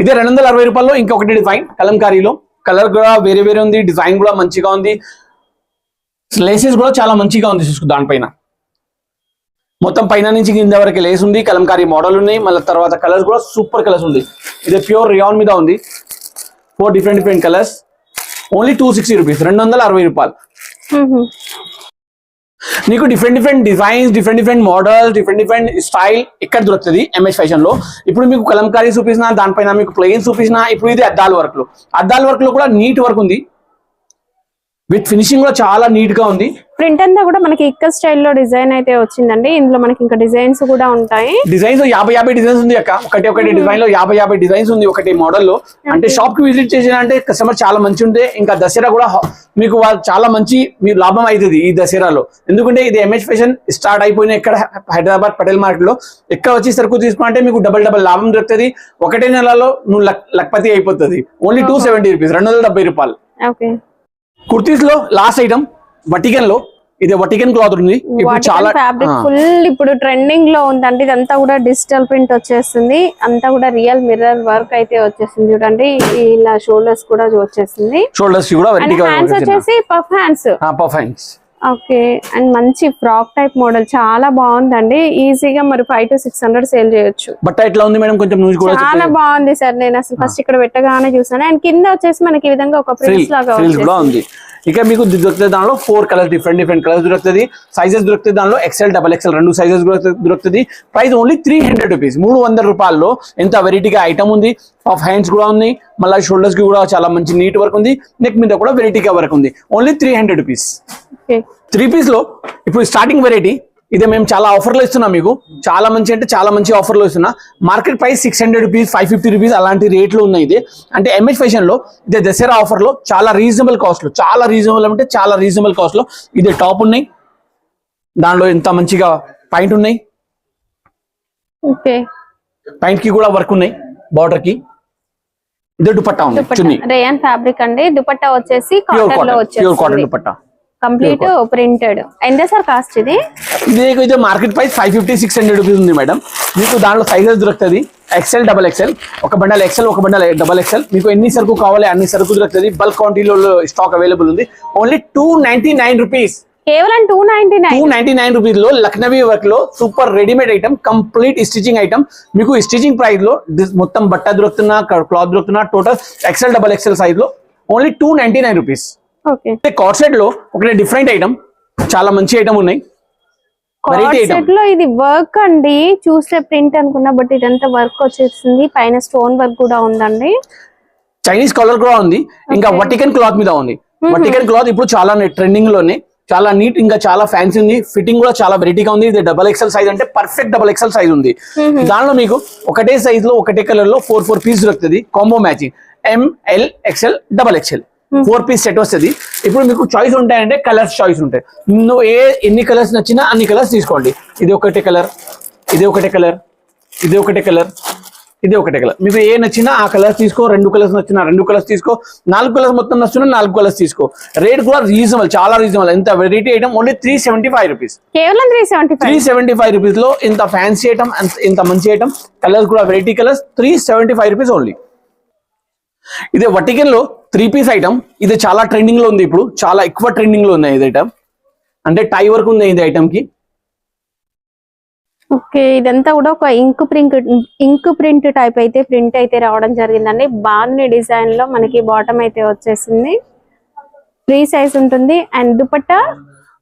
ఇదే రెండు వందల అరవై రూపాయల్లో ఇంకొకటి డిజైన్ కలంకారీలో. కలర్ కూడా వేరే వేరే ఉంది డిజైన్ కూడా మంచిగా ఉంది. లేసెస్ కూడా చాలా మంచిగా ఉంది చూసుకో దానిపైన. మొత్తం పైన నుంచి కింద వరకు లేస్ ఉంది కలంకారీ మోడల్ ఉన్నాయి. మళ్ళీ తర్వాత కలర్స్ కూడా సూపర్ కలర్స్ ఉంది. ఇది ప్యూర్ రియాన్ మీద ఉంది. Four different different colours only two sixty rupees రెండు వందల అరవై రూపాయలు. నీకు different different designs different different models different different style ఎక్కడ దొరుకుతుంది ఎంఎస్ ఫ్యాషన్లో? ఇప్పుడు మీకు కలంకారీ చూపించిన దానిపైన మీకు ప్లెయిన్ చూపించిన ఇప్పుడు ఇది అద్దాల వర్క్లో. అద్దాల వర్క్లో కూడా నీట్ వర్క్ ఉంది. విత్ ఫినిషింగ్ కూడా చాలా నీట్గా ఉంది. ప్రింట్ అంతా కూడా మనకి ఇక్క స్టైల్లో డిజైన్ అయితే వచ్చిందండి. ఇందులో మనకి ఇంకా డిజైన్స్ కూడా ఉంటాయి. డిజైన్స్ యాభై యాభై డిజైన్స్ ఉంది అక్క. ఒకటి ఒకటి డిజైన్లో యాభై యాభై డిజైన్స్ ఉంది ఒకటి మోడల్లో. అంటే షాప్కి విజిట్ చేసిన అంటే కస్టమర్ చాలా మంచి ఉంటే ఇంకా దసరా కూడా మీకు వాళ్ళు చాలా మంచి మీరు లాభం అవుతుంది ఈ దసరాలో. ఎందుకంటే ఇది ఎంహెచ్ ఫ్యాషన్ స్టార్ట్ అయిపోయిన ఇక్కడ హైదరాబాద్ పటేల్ మార్కెట్లో. ఎక్కడ వచ్చి సరుకు తీసుకుంటే మీకు డబల్ డబల్ లాభం దొరుకుతుంది. ఒకటే నెలలో నువ్వు లక్ లక్పతి అయిపోతుంది. ఓన్లీ టూ సెవెంటీ రూపీస్ రెండు వందల డెబ్బై రూపాయలు. ఓకే. కుర్తీస్లో లాస్ట్ ఐటమ్ వటికన్లో ఇది వటికన్ క్లాత్ ఉంది. ఇప్పుడు చాలా ఫ్యాబ్రిక్. ఫుల్ ఇప్పుడు ట్రెండింగ్లో ఉందండి ఇదంతా కూడా డిజిటల్ ప్రింట్ వచ్చేస్తుంది. అంతా కూడా రియల్ మిర్రర్ వర్క్ అయితే వచ్చేసింది చూడండి. ఇలా షోల్డర్స్ కూడా వచ్చేసింది షోల్డర్స్ కూడా అండ్ వెరైటీగా హ్యాండ్స్ వచ్చేసి పఫ్ హ్యాండ్స్ ఓకే అండ్ మంచి ఫ్రాక్ టైప్ మోడల్ చాలా బాగుందండి. ఈజీగా మరి five to six hundred sale చేయొచ్చు. ఎట్లా ఉంది మేడం? కొంచెం చాలా బాగుంది సార్ నేను అసలు ఫస్ట్ ఇక్కడ పెట్టగానే చూసాను. అండ్ కింద వచ్చేసి మనకి ఈ విధంగా ఒక ప్రింట్స్ లాగా ఉంది. ఇక మీకు దొరుకుతుంది దానిలో four colours different different colours దొరుకుతుంది సైజెస్ దొరుకుతుంది దానిలో ఎక్సెల్ డబల్ ఎక్సెల్ రెండు సైజెస్ దొరుకుతుంది price only three hundred rupees మూడు వందల రూపాయల్లో ఎంత వెరైటీగా ఐటమ్ ఉంది ఆఫ్ హ్యాండ్స్ కూడా ఉన్నాయి మళ్ళీ షోల్డర్స్కి కూడా చాలా మంచి నీట్ వర్క్ ఉంది నెక్ మీద కూడా వెరైటీగా వర్క్ ఉంది. Only three hundred rupees three పీస్లో ఇప్పుడు స్టార్టింగ్ వెరైటీ ఇదే మేము చాలా ఆఫర్లో ఇస్తున్నాం మీకు. చాలా మంచి అంటే చాలా మంచి ఆఫర్లో ఇస్తున్నా. Market price six hundred rupees five fifty rupees అలాంటి రేట్లు ఉన్నాయి ఇది. అంటే ఎంహెచ్ ఫ్యాషన్లో ఇదే దసరా ఆఫర్లో చాలా రీజనబుల్ కాస్ట్లో చాలా రీజనబుల్ అంటే చాలా రీజనబుల్ కాస్ట్లో ఇదే టాప్ ఉన్నాయి. దానిలో ఎంత మంచిగా పాయింట్ ఉన్నాయి. ఓకే. పాయింట్కి కూడా వర్క్ ఉన్నాయి బార్డర్కి. ఇదే దుపట్టా ఉంది రేయన్ ఫ్యాబ్రిక్ అండి. దుపట్టా వచ్చేసి pure cotton dupatta. Complete printed. ఎంత సార్ కాస్ట్ ఇది? ఇది అయితే market price five fifty six hundred rupees ఉంది మేడం. మీకు దాంట్లో సైజెస్ దొరుకుతుంది? ఎక్సెల్ డబల్ ఎక్సెల్ ఒక బండల్ ఎక్సెల్ ఒక బండల్ డబల్ ఎక్సెల్ మీకు ఎన్ని సరుకు కావాలి అన్ని సరుకు దొరుకుతుంది. బల్క్ క్వాంటిటీలో స్టాక్ అవైలబుల్ ఉంది. Only two ninety nine rupees కేవలం two ninety two nine ninety nine రూపీస్లో లక్నవీ వర్క్లో super readymade item complete stitching item మీకు స్టిచింగ్ ప్రైస్లో మొత్తం బట్ట దొరుకుతున్నా క్లాత్ దొరుకుతున్నా టోటల్ ఎక్సెల్ డబల్ ఎక్సెల్ సైజ్లో only two ninety nine rupees సెట్లో ఒకటి డిఫరెంట్ ఐటమ్ చాలా మంచి ఐటమ్ ఉన్నాయి. లో ఇది వర్క్ అండి. చూస్తే ప్రింట్ అనుకున్నా బట్ ఇదంతా వర్క్ వచ్చేసింది. పైన స్టోన్ వర్క్ కూడా ఉందండి. చైనీస్ కలర్ కూడా ఉంది. ఇంకా. వటికన్ క్లాత్ మీద ఉంది. వటికన్ క్లాత్ ఇప్పుడు చాలా ట్రెండింగ్లోనే చాలా నీట్ ఇంకా చాలా ఫ్యాన్సీ ఉంది. ఫిట్టింగ్ కూడా చాలా వెరైటీగా ఉంది. ఇది డబల్ ఎక్సెల్ సైజ్ అంటే పర్ఫెక్ట్ డబల్ ఎక్సెల్ సైజ్ ఉంది. దానిలో మీకు ఒకటే సైజ్లో ఒకటే కలర్లో ఫోర్ ఫోర్ పీస్ దొరుకుతుంది. Combo matching M L XL double XL four piece set వస్తుంది. ఇప్పుడు మీకు చాయిస్ ఉంటాయంటే కలర్స్ చాయిస్ ఉంటాయి. నువ్వు ఏ ఎన్ని కలర్స్ నచ్చినా అన్ని కలర్స్ తీసుకోండి. ఇది ఒకటే కలర్ ఇది ఒకటే కలర్ ఇది ఒకటే కలర్ ఇది ఒకటే కలర్ మీకు ఏ నచ్చినా ఆ కలర్స్ తీసుకో రెండు కలర్స్ నచ్చినా రెండు కలర్స్ తీసుకో నాలుగు కలర్స్ మొత్తం నచ్చినా నాలుగు కలర్స్ తీసుకో. రేట్ కూడా రీజనబుల్ చాలా రీజనబుల్ ఎంత variety item only three seventy five rupees కేవలం three seventy three five seventy five రూపీస్లో ఇంత ఫ్యాన్సీ ఐటమ్ ఇంత మంచి ఐటమ్ కలర్స్ కూడా variety colours three seventy five rupees only ఇదే వటికన్లో త్రీ పీస్ ఐటమ్ ఇది చాలా ట్రెండింగ్లో ఉంది ఇప్పుడు. చాలా ఎక్కువ ట్రెండింగ్లో ఉంది ఇది ఐటమ్ అంటే టై వర్క్ ఉంది ఇది ఐటమ్కి. ఓకే ఇదంతా కూడా ఒక ink print ink print type అయితే ప్రింట్ అయితే రావడం జరిగిందండి. బాగుంది డిజైన్లో. మనకి బాటమ్ అయితే వచ్చేసింది. ఫ్రీ సైజ్ ఉంటుంది. అండ్ దుపట్టా?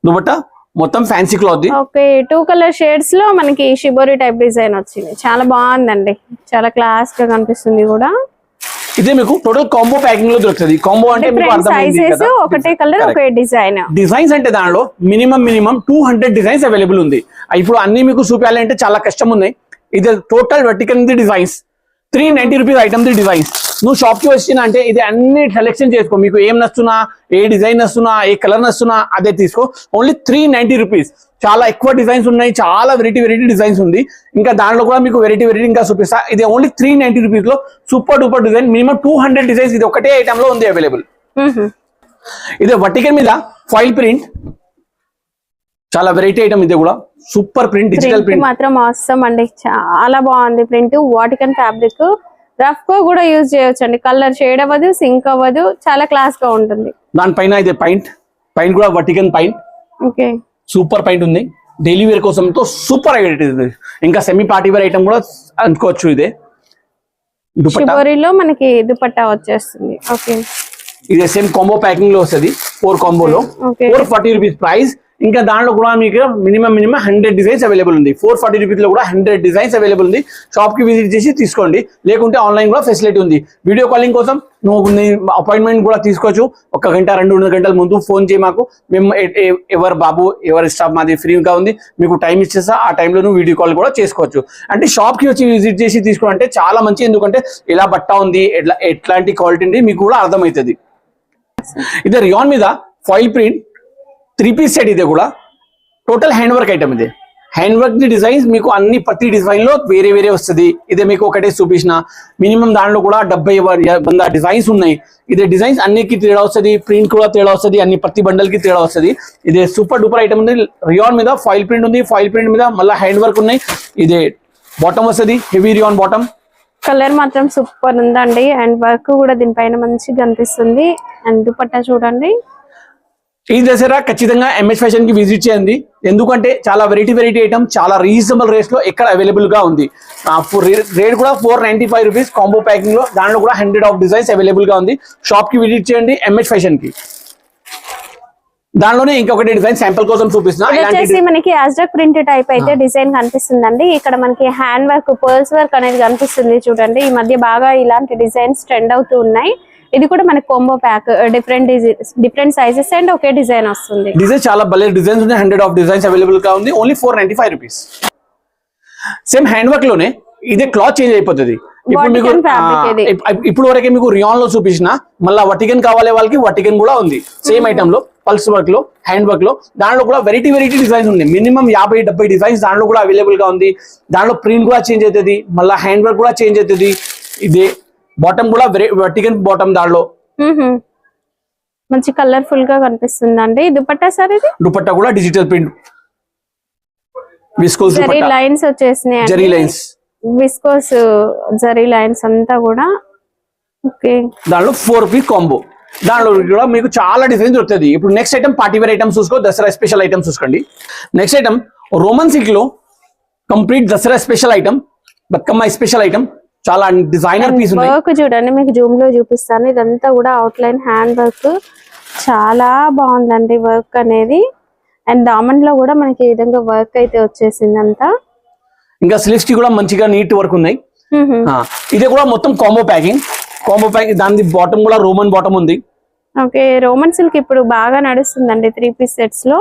దుపట్టా మొత్తం fancy cloth okay two colour షేడ్స్లో మనకి షిబోరి టైప్ డిజైన్ వచ్చింది. చాలా బాగుందండి. చాలా క్లాస్గా కనిపిస్తుంది కూడా. ఇదే మీకు టోటల్ కాంబో ప్యాకింగ్లో దొరుకుతుంది. కాంబో అంటే మీకు అర్థమైంది ఒకటే కలర్. ఒకే డిజైన్ డిజైన్స్ అంటే దానిలో minimum minimum two hundred designs available ఉంది. ఇప్పుడు అన్ని మీకు చూపించాలంటే చాలా కష్టం ఉన్నాయి ఇది total vertical designs three ninety rupees item the designs నువ్వు షాప్కి వచ్చిన అంటే ఇది అన్ని సెలెక్షన్ చేసుకో. మీకు ఏం నస్తున్నా ఏ డిజైన్ నస్తున్నా ఏ కలర్ నస్తున్నా అదే తీసుకో. ఓన్లీ త్రీ నైన్టీ రూపీస్ చాలా ఎక్కువ డిజైన్స్ ఉన్నాయి చాలా వెరైటీ వెరైటీ డిజైన్స్ ఉంది. ఇంకా దాంట్లో కూడా మీకు వెరైటీ వెరైటీ ఇంకా చూపిస్తా. ఇది ఓన్లీ త్రీ నైన్టీ రూపీస్లో super duper design minimum two hundred designs ఇది ఒకటే ఐటమ్లో ఉంది అవైలబుల్ ఇది వర్టికల్ మీద ఫైల్ ప్రింట్ చాలా వెరైటీ ఐటమ్ ఇది కూడా. సూపర్ ప్రింట్ డిజిటల్ ప్రింట్ మాత్రం అవసరం అండి. చాలా బాగుంది ప్రింట్. వాటికన్ ఫ్యాబ్రిక్ రఫ్గా కూడా యూజ్ చేయొచ్చు అండి కలర్ షేడ్ అవ్వదు సింక్ అవ్వదు చాలా క్లాస్గా ఉంటుంది. దానిపైన ఇది పైంట్ పైంట్ కూడా vertical paint okay super paint ఉంది. డైలీ వేర్ కోసం తో సూపర్ ఐటమ్ ఇది. ఇంకా సెమీ పార్టీ వేర్ ఐటమ్ కూడా అనుకోవచ్చు ఇదే. దుపట్టా. షిబోరిలో మనకి దుపట్టా వచ్చేస్తుంది. ఓకే ఇదే సేమ్ కాంబో ప్యాకింగ్లో వస్తుంది. Four కాంబోలో okay four forty rupees price ఇంకా దాంట్లో కూడా మీకు minimum minimum hundred designs available ఉంది. ఫోర్ ఫార్టీ రూపీస్లో కూడా హండ్రెడ్ డిజైన్స్ అవైలబుల్ ఉంది. షాప్కి విజిట్ చేసి తీసుకోండి. లేకుంటే ఆన్లైన్ కూడా ఫెసిలిటీ ఉంది. వీడియో కాలింగ్ కోసం నువ్వు అపాయింట్మెంట్ కూడా తీసుకోవచ్చు. ఒక గంట రెండు రెండు గంటల ముందు ఫోన్ చేయి మాకు. మేము ఎ- ఎవరు బాబు ఎవరి స్టాఫ్ మాది ఫ్రీగా ఉంది. మీకు టైం ఇచ్చేస్తా. ఆ టైంలో నువ్వు వీడియో కాల్ కూడా చేసుకోవచ్చు. అంటే షాప్కి వచ్చి విజిట్ చేసి తీసుకోవాలంటే చాలా మంచి. ఎందుకంటే ఎలా బట్ట ఉంది ఎట్లా ఎట్లాంటి క్వాలిటీ ఉంది మీకు కూడా అర్థమవుతుంది. ఇదే రియాన్ మీద foil print three piece set ఇది కూడా. టోటల్ హ్యాండ్ వర్క్ ఐటమ్ ఇది. హ్యాండ్ వర్క్ ది డిజైన్స్ మీకు అన్ని ప్రతి డిజైన్లో వేరే వేరే వస్తుంది. ఇదే మీకు ఒకటే చూపించిన. మినిమం దాంట్లో కూడా డెబ్బై వంద డిజైన్స్ ఉన్నాయి. ఇదే డిజైన్స్ అన్నికి తేడా వస్తుంది. ప్రింట్ కూడా తేడా వస్తుంది. అన్ని ప్రతి బండల్కి తేడా వస్తుంది. ఇదే సూపర్ డూపర్ ఐటమ్ ఉంది. రియాన్ మీద ఫాయిల్ ప్రింట్ ఉంది. ఫాయిల్ ప్రింట్ మీద మళ్ళీ హ్యాండ్ వర్క్ ఉన్నాయి. ఇదే బాటమ్ వస్తుంది. హెవీ రియాన్ బాటమ్ కలర్ మాత్రం సూపర్ ఉందండి. అండ్ వర్క్ కూడా దీనిపైన మంచిగా కనిపిస్తుంది. అండ్ దుపట్టా చూడండి. ఈ దసరా ఖచ్చితంగా ఎంఎస్ ఫ్యాషన్కి విజిట్ చేయండి. ఎందుకంటే చాలా వెరైటీ వెరైటీ ఐటమ్ చాలా రీజనబుల్ రేట్స్లో ఎక్కడ అవైలబుల్గా ఉంది. రేట్ కూడా four ninety five rupees combo ప్యాకింగ్లో దాంట్లో కూడా హండ్రెడ్ ఆఫ్ డిజైన్స్ అవైలబుల్గా ఉంది. షాప్కి విజిట్ చేయండి ఎంఎస్ ఫ్యాషన్కి దానిలోనే ఇంకొకటి డిజైన్ శాంపుల్ కోసం చూపిస్తున్నా. మనకి ఆజ్రక్ ప్రింట్ టైప్ అయితే డిజైన్ కనిపిస్తుందండి. ఇక్కడ మనకి హ్యాండ్ వర్క్ పర్ల్స్ వర్క్ అనేది కనిపిస్తుంది చూడండి. ఈ మధ్య బాగా ఇలాంటి డిజైన్స్ ట్రెండ్ అవుతూ ఉన్నాయి. ఇది కూడా మనకి combo pack different different sizes and okay design వస్తుంది. డిజైన్ చాలా భలే డిజైన్స్ ఉన్నాయి. హండ్రెడ్ ఆఫ్ డిజైన్స్ అవైలబుల్గా ఉంది. Only four ninety five rupees same hand వర్క్లోనే ఇదే క్లాత్ చేంజ్ అయిపోతుంది. ఇప్పుడు మీకు వరకే మీకు రియాన్లో చూపించిన మళ్ళీ వటికన్ కావాలే వాళ్ళకి వటికన్ కూడా ఉంది. సేమ్ ఐటమ్లో పల్స్ వర్క్లో హ్యాండ్ వర్క్లో. దాంట్లో కూడా వెరైటీ వెరైటీ డిజైన్స్ ఉన్నాయి. మినిమం యాభై డెబ్బై డిజైన్స్ దాంట్లో కూడా అవైలబుల్గా ఉంది. దాంట్లో ప్రింట్ కూడా చేంజ్ అవుతుంది. మళ్ళీ హ్యాండ్ వర్క్ కూడా చేంజ్ అవుతుంది. ఇదే బాటమ్ కూడా వర్టికన్ బాటమ్ దాంట్లో మ్హూ. మంచి కలర్ఫుల్గా కనిపిస్తుందండి. దుపట్టా సార్ ఇది? దుపట్టా కూడా digital print viscose zari lines వచ్చేసినాయి zari lines viscose zari lines అంతా కూడా. ఓకే. దాంట్లో ఫోర్ పీస్ కాంబో దాంట్లో కూడా మీకు చాలా డిజైన్ దొరుకుతుంది ఇప్పుడు next item party wear items చూసుకో దసరా స్పెషల్ ఐటమ్స్ చూసుకోండి. నెక్స్ట్ ఐటమ్ రోమన్ సిల్క్లో complete Dasara special item Bathukamma special item చాలా డిజైనర్ పీస్ ఉన్నాయి. వర్క్ చూడండి మీకు జూమ్లో చూపిస్తాను. ఇదంతా కూడా అవుట్ లైన్ హ్యాండ్ వర్క్ చాలా బాగుందండి వర్క్ అనేది. అండ్ దామన్లో కూడా మనకి ఈ విధంగా వర్క్ అయితే వచ్చేసింది అంతా ఇంకా స్లీవ్స్కి కూడా మంచిగా నీట్ వర్క్ ఉన్నాయి. ఇది కూడా మొత్తం కాంబో ప్యాకింగ్ కాంబో ప్యాకింగ్ దాని బాటమ్ కూడా రోమన్ బాటమ్ ఉంది. ఓకే రోమన్ సిల్క్ ఇప్పుడు బాగా నడుస్తుందండి త్రీ పీస్ సెట్స్లో.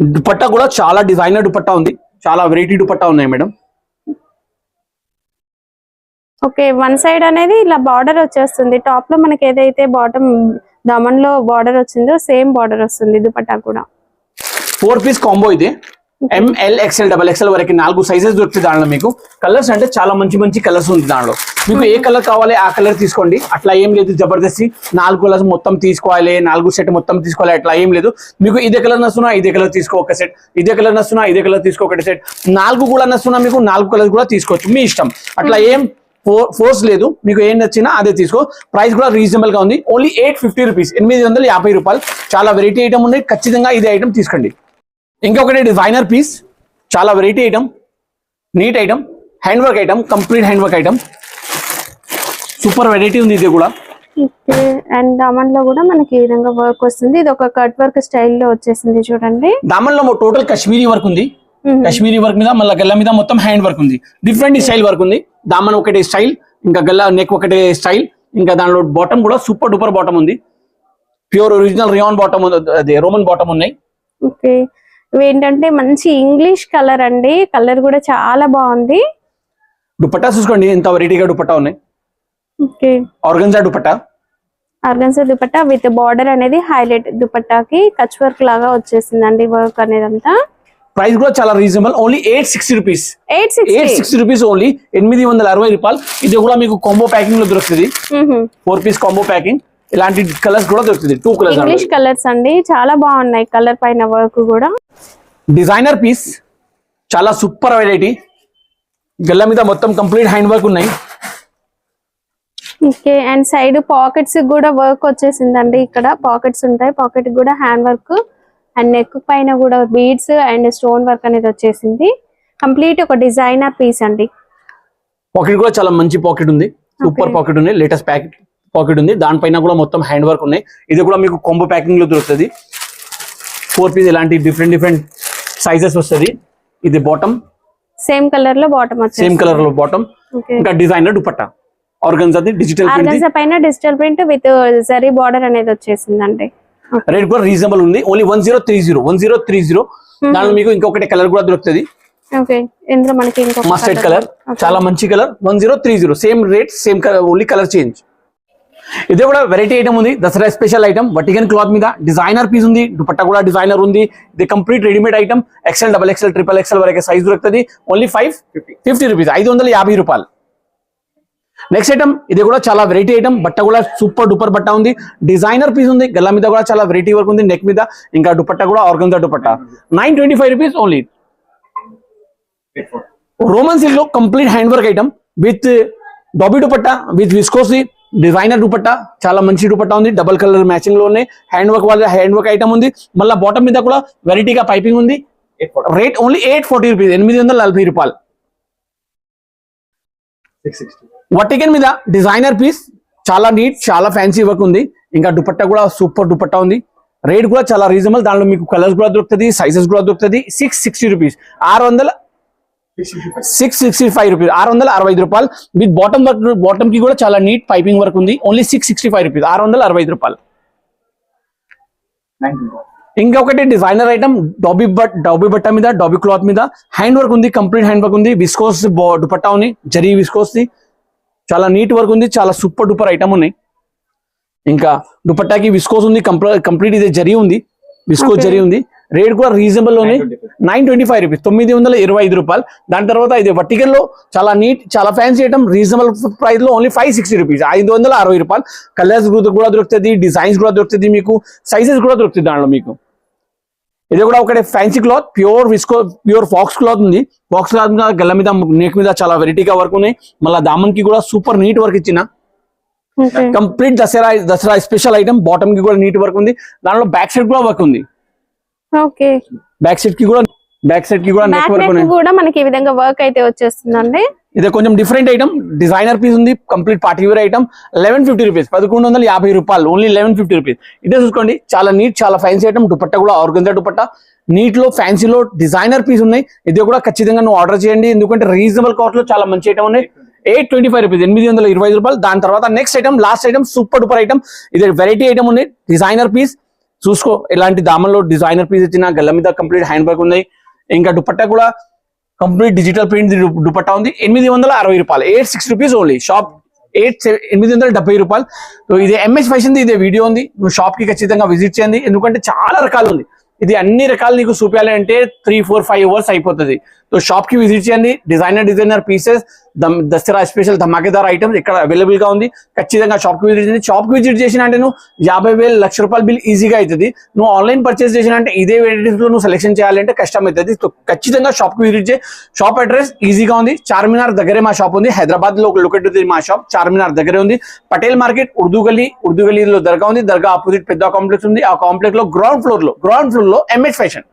దుపట్టా కూడా చాలా డిజైనర్ దుపట్టా ఉంది. చాలా వెరైటీ దుపట్టా ఉన్నాయి మేడం ఓకే వన్ సైడ్ అనేది ఇలా బార్డర్ వచ్చేస్తుంది. టాప్లో మనకి ఏదైతే బాటమ్ దమన్లో బార్డర్ వచ్చిందో సేమ్ బార్డర్ వస్తుంది దుపట్టా కూడా. ఫోర్ పీస్ కాంబో ఇది. M L XL double XL వరకు నాలుగు సైజెస్ దొరుకుతాయి దాంట్లో మీకు. కలర్స్ అంటే చాలా మంచి మంచి కలర్స్ ఉంది దాంట్లో మీకు ఏ కలర్ కావాలి ఆ కలర్ తీసుకోండి. అట్లా ఏం లేదు జబర్దస్తి. నాలుగు కలర్స్ మొత్తం తీసుకోవాలి నాలుగు సెట్ మొత్తం తీసుకోవాలి అట్లా ఏం లేదు. మీకు ఇదే కలర్ నస్తున్నా ఇదే కలర్ తీసుకో ఒక సెట్ ఇదే కలర్ నస్తున్నా ఇదే కలర్ తీసుకో ఒకటి సెట్ నాలుగు కూడా నస్తున్నా మీకు నాలుగు కలర్స్ కూడా తీసుకోవచ్చు. మీ ఇష్టం. అట్లా ఏం ఫోర్స్ లేదు. మీకు ఏం నచ్చినా అదే తీసుకో. ప్రైస్ కూడా రీజనబుల్గా ఉంది. Only eight fifty rupees. ఎనిమిది వందల యాభై రూపాయలు. చాలా వెరైటీ ఐటమ్ ఉన్నాయి. ఖచ్చితంగా ఇదే ఐటమ్ తీసుకోండి. ఇంకొకటి డిజైనర్ పీస్. చాలా variety item. Neat item. Hand work item. Complete hand work item. Super variety ఉంది ఇది కూడా. అండ్ దామన్లో కూడా మనకి ఈ విధంగా వర్క్ వస్తుంది. ఇది ఒక కట్ వర్క్ స్టైల్లో వచ్చేసింది చూడండి. దామన్లో టోటల్ కాశ్మీరీ వర్క్ ఉంది. కాశ్మీరీ వర్క్ మీద మళ్ళీ గల్ల మీద మొత్తం హ్యాండ్ వర్క్ ఉంది. డిఫరెంట్ స్టైల్ వర్క్ ఉంది. దామన్ ఒకటే స్టైల్ ఇంకా గల్ల నెక్ ఒకటే స్టైల్ ఇంకా దానిలో బాటమ్ కూడా సూపర్ డూపర్ బాటమ్ ఉంది. ప్యూర్ ఒరిజినల్ రియాన్ బాటమ్ అదే రోమన్ బాటమ్ ఉన్నాయి. ఓకే. ఏంటంటే మంచి ఇంగ్లీష్ కలర్ అండి. కలర్ కూడా చాలా బాగుంది. దుపట్టా చూసుకోండి ఎంత వెరైటీగా దుపట్టా ఉన్నాయి. Okay. Organza dupatta. Organza dupatta with border అనేది హైలైట్ దుపట్టాకి కచ్ వర్క్ లాగా వచ్చేసిందండి వర్క్ అనేది అంతా ప్రైస్ కూడా చాలా reasonable. Only eight sixty rupees eight sixty rupees only ఎనిమిది వందల అరవై రూపాయలు. ఇది కూడా మీకు కాంబో ప్యాకింగ్లో దొరుకుతుంది. ఫోర్ పీస్ కాంబో ప్యాకింగ్ ఇలాంటి కలర్స్ కూడా దొరుకుతుంది. టూ ఇంగ్లీష్ కలర్స్ కలర్స్ అండి. చాలా బాగున్నాయి కలర్ పైన వర్క్ కూడా. డిజైనర్ పీస్ చాలా సూపర్ వెరైటీ గల్ల మీద మొత్తం కంప్లీట్ హ్యాండ్ వర్క్ ఉన్నాయి. ఓకే అండ్ సైడ్ పాకెట్స్ కూడా వర్క్ వచ్చేసిందండి. ఇక్కడ పాకెట్స్ ఉంటాయి. పాకెట్ కూడా హ్యాండ్ వర్క్ అండ్ నెక్ పైన కూడా బీడ్స్ అండ్ స్టోన్ వర్క్ అనేది వచ్చేసింది. కంప్లీట్ ఒక డిజైనర్ పీస్ అండి. పాకెట్ కూడా చాలా మంచి పాకెట్ ఉంది. సూపర్. పాకెట్ ఉంది. లేటెస్ట్ ప్యాకెట్ పాకెట్ ఉంది. దానిపైన కూడా మొత్తం హ్యాండ్ వర్క్ ఉన్నాయి. ఇది కూడా మీకు కాంబో ప్యాకింగ్లో దొరుకుతుంది. ఫోర్ పీస్ ఇలాంటి డిఫరెంట్ డిఫరెంట్ సైజెస్ వస్తుంది. ఇది బాటమ్ సేమ్ కలర్లో బాటమ్ సేమ్ కలర్లో బాటమ్ ఇంకా డిజైనర్ దుపట్టా ఆర్గన్జాది డిజిటల్ ప్రింట్ ఆర్గన్సా పైన digital print with zari border అనేది వచ్చేసిందండి. రేట్ కూడా రీజనబుల్ ఉంది. Only one zero three zero one zero three zero దానిలో మీకు ఇంకొకటి కలర్ కూడా దొరుకుతుంది. మస్టర్డ్. కలర్. చాలా మంచి colour one zero three zero same rate same colour only colour change ఇది కూడా వెరైటీ ఐటమ్ ఉంది. దసరా స్పెషల్ ఐటమ్ వటిగన్ క్లాత్ మీద డిజైనర్ పీస్ ఉంది. దుపట్టా కూడా డిజైనర్ ఉంది. ఇది complete readymade item XL double XL triple XL వరకు సైజ్ దొరుకుతుంది. ఓన్లీ ఫైవ్ ఫిఫ్టీ రూపీస్ ఐదు వందల యాభై రూపాయలు. నెక్స్ట్ ఐటమ్ ఇది కూడా చాలా వెరైటీ ఐటమ్ బట్ట కూడా సూపర్ డూపర్ బట్ట ఉంది. డిజైనర్ పీస్ ఉంది. గల్ల మీద కూడా చాలా వెరైటీ వర్క్ ఉంది. నెక్ మీద ఇంకా దుపట్ట కూడా organza dupatta. Nine twenty five rupees only roman సిల్క్లో complete hand work item with dobby dupatta with విస్కోసి designer dupatta చాలా మంచి దుపట్ట ఉంది. డబల్ కలర్ మ్యాచింగ్లో ఉన్నాయి హ్యాండ్ వర్క్ వాళ్ళ హ్యాండ్ వర్క్ ఐటమ్ ఉంది. మళ్ళీ బాటమ్ మీద కూడా వెరైటీగా పైపింగ్ ఉంది. Rate only eight forty rupees ఎనిమిది వందల నలభై రూపాయలు. వట్టికెన్ మీద? డిజైనర్ పీస్ చాలా నీట్ చాలా ఫ్యాన్సీ వర్క్ ఉంది. ఇంకా దుపట్టా కూడా సూపర్ దుపట్టా ఉంది. రేట్ కూడా చాలా రీజనబుల్ దాంట్లో మీకు కలర్స్ కూడా దొరుకుతుంది సైజెస్ కూడా దొరుకుతుంది. సిక్స్ సిక్స్టీ రూపీస్ ఆరు వందల సిక్స్ సిక్స్టీ ఫైవ్ రూపీస్ ఆరు వందల అరవై ఐదు రూపాయలు. విత్ బాటమ్ వర్క్ బాటమ్కి కూడా చాలా నీట్ పైపింగ్ వర్క్ ఉంది. Only six sixty five rupees ఆరు వందల అరవై ఐదు రూపాయలు. ఇంకొకటి డిజైనర్ ఐటమ్ డాబీ బట్ డాబీ బట్ట మీద డాబీ క్లాత్ మీద. హ్యాండ్ వర్క్ ఉంది కంప్లీట్ హ్యాండ్ వర్క్ ఉంది విస్కోస్ దుపట్టా ఉంది. జరీ విస్కోస్ ది చాలా నీట్ వర్క్ ఉంది చాలా సూపర్ డూపర్ ఐటమ్ ఉన్నాయి. ఇంకా దుపట్టాకి విస్కోస్ ఉంది కంప్లీట్ ఇది జరీ ఉంది విస్కోస్. జరీ ఉంది. రేట్ కూడా రీజనబుల్ ఉంది నైన్ ట్వంటీ ఫైవ్ రూపీస్ తొమ్మిది వందల ఇరవై ఐదు రూపాయలు. దాని తర్వాత ఇది vertical లో చాలా నీట్ చాలా ఫ్యాన్సీ ఐటమ్ రీజనబుల్ ప్రైస్లో ఓన్లీ ఫైవ్ సిక్స్టీ రూపీస్ ఐదు వందల అరవై రూపాయలు. కలర్స్ కూడా దొరుకుతుంది డిజైన్స్ కూడా దొరుకుతుంది మీకు సైజెస్ కూడా దొరుకుతుంది దాంట్లో మీకు. ఇది కూడా ఒకటి fancy cloth pure viscose pure faux cloth ఉంది. ఫాక్స్ క్లాత్ మీద గల్ల మీద నెక్ మీద చాలా వెరైటీగా వర్క్ ఉన్నాయి. మళ్ళీ దామన్కి కూడా సూపర్ నీట్ వర్క్ ఇచ్చిన. Complete Dasara Dasara special item బాటమ్కి కూడా నీట్ వర్క్ ఉంది. దాంట్లో బ్యాక్ సైడ్ కూడా వర్క్ ఉంది. బ్యాక్ సైడ్కి కూడా బ్యాక్ సైడ్కి కూడా నెక్ వర్క్ ఉన్నాయి కూడా మనకి ఈ విధంగా వర్క్ అయితే వచ్చేస్తుందండి. ఇది కొంచెం డిఫరెంట్ ఐటమ్ డిజైనర్ పీస్ ఉంది complete party wear item eleven fifty rupees పదకొండు వందల యాభై రూపాయలు ఓన్లీ లెవెన్ ఫిఫ్టీ రూపీస్ ఇదే చూసుకోండి చాలా నీట్ చాలా ఫ్యాన్సీ ఐటమ్ దుపట్టా కూడా ఆర్గంజా దుపట్టా. నీట్లో ఫ్యాన్సీలో డిజైనర్ పీస్ ఉన్నాయి. ఇది కూడా ఖచ్చితంగా నువ్వు ఆర్డర్ చేయండి. ఎందుకంటే రీజనబుల్ కాస్ట్లో చాలా మంచి ఐటమ్ ఉన్నాయి. ఎయిట్ ట్వంటీ ఫైవ్ రూపీస్ ఎనిమిది వందల ఇరవై రూపాయలు. దాని తర్వాత next item last item super duper item ఇది వెరైటీ ఐటమ్ ఉంది డిజైనర్ పీస్ చూసుకో ఇలాంటి దామన్లో డిజైనర్ పీస్ ఇచ్చిన గల్ల మీద కంప్లీట్ హ్యాండ్ వర్క్ ఉన్నాయి ఇంకా దుపట్టా కూడా కంప్లీట్ డిజిటల్ ప్రింట్ దుపట్టా ఉంది. ఎనిమిది వందల అరవై రూపాయలు. Eight six rupees only shop eight ఎనిమిది వందల డెబ్బై రూపాయలు. సో ఇది ఎంఎస్ ఫ్యాషన్ది ఇదే వీడియో ఉంది. నువ్వు షాప్కి ఖచ్చితంగా విజిట్ చేయండి. ఎందుకంటే చాలా రకాలు ఉంది. ఇది అన్ని రకాలు నీకు చూపించాలి అంటే త్రీ ఫోర్ ఫైవ్ అవర్స్ అయిపోతుంది. సో షాప్కి విజిట్ చేయండి. Designer designer pieces Dasara special ధమాకేదార్ items ఇక్కడ అవైలబుల్గా ఉంది. ఖచ్చితంగా షాప్కి విజిట్ చేయండి. షాప్కి విజిట్ చేసిన అంటే నువ్వు యాభై వేలు లక్ష రూపాయల బిల్ ఈజీగా అవుతుంది నువ్వు ఆన్లైన్ పర్చేస్ చేసిన అంటే ఇదే వెరైటీస్లో నువ్వు సెలెక్షన్ చేయాలంటే కష్టం అవుతుంది సో ఖచ్చితంగా షాప్కి విజిట్ చేయి. షాప్ అడ్రస్ ఈజీగా ఉంది. చార్మినార్ దగ్గరే మా షాప్ ఉంది. హైదరాబాద్లో లొకేట్ ఉంది మా షాప్ చార్మినార్ దగ్గరే ఉంది. పటేల్ మార్కెట్ ఉర్దూ గలీ ఉర్దూ గలీలో దర్గా ఉంది. దర్గా ఆపోజిట్ పెద్ద కాంప్లెక్స్ ఉంది. ఆ కాంప్లెక్స్లో గ్రౌండ్ ఫ్లోర్లో గ్రౌండ్ ఫ్లోర్లో ఎంఎస్ ఫ్యాషన్